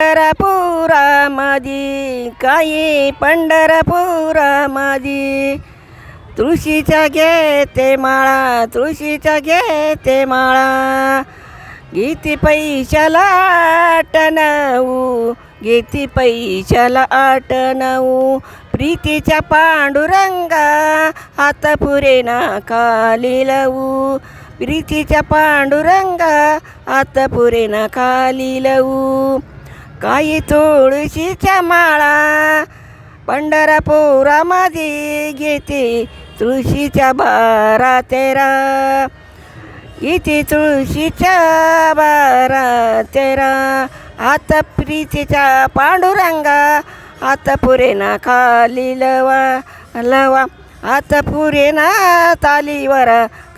पंढरपुरामधी काही पंढरपुरामधी. तुळशीच्या घेते माळा तुळशीच्या घेते माळा. गीती पैशाला आटनऊ गीती पैशाला आटनऊ. प्रीतीच्या पांडुरंगा हात पुरे ना खाली लवू. प्रीतीच्या पांडुरंगा हात पुरे ना खाली लवू. काही तुळशीच्या माळा पंढरपुरामध्ये घेते. तुळशीच्या बारा तेरा इथे तुळशीच्या बारा तेरा आता प्रीतीच्या पांडुरंगा. आता पुरे ना खाली लवा लवा. आता पुरे ना तालीवर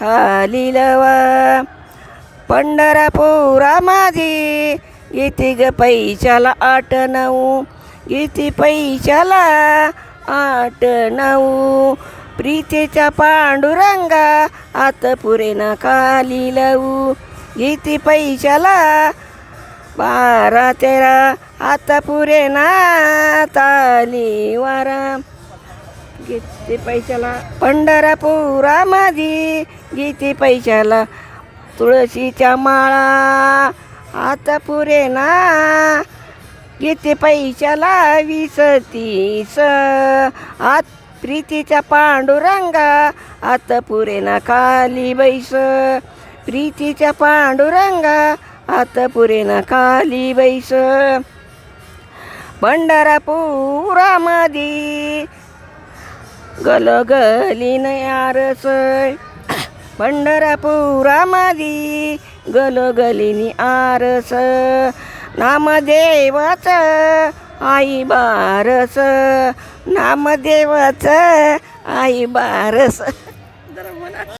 खाली लवा. पंढरपुरामध्ये इथे ग पैशाला आठ नऊ इथे पैशाला आठ नऊ प्रीतीच्या पांडुरंगा आत पुरे ना खाली लवू इथे पैशाला बारा तेरा आता पुरे ना तालीवारा। गीती पैशाला पंढरपुरामध्ये गीती पैशाला तुळशीच्या माळा। आता पुरे ना. गीती पैशाला वीस तीस. आत प्रीतीच्या पांडुरंगा. आता पुरे ना खाली बैस. प्रीतीच्या पांडुरंगा. आता पुरे ना खाली बैस. पंढरपुरामध्ये गलगलीन आरस पंढरपुरामध्ये गलगलीनी आरस. नामदेवाच आई बारस. नामदेवाच आई बारस.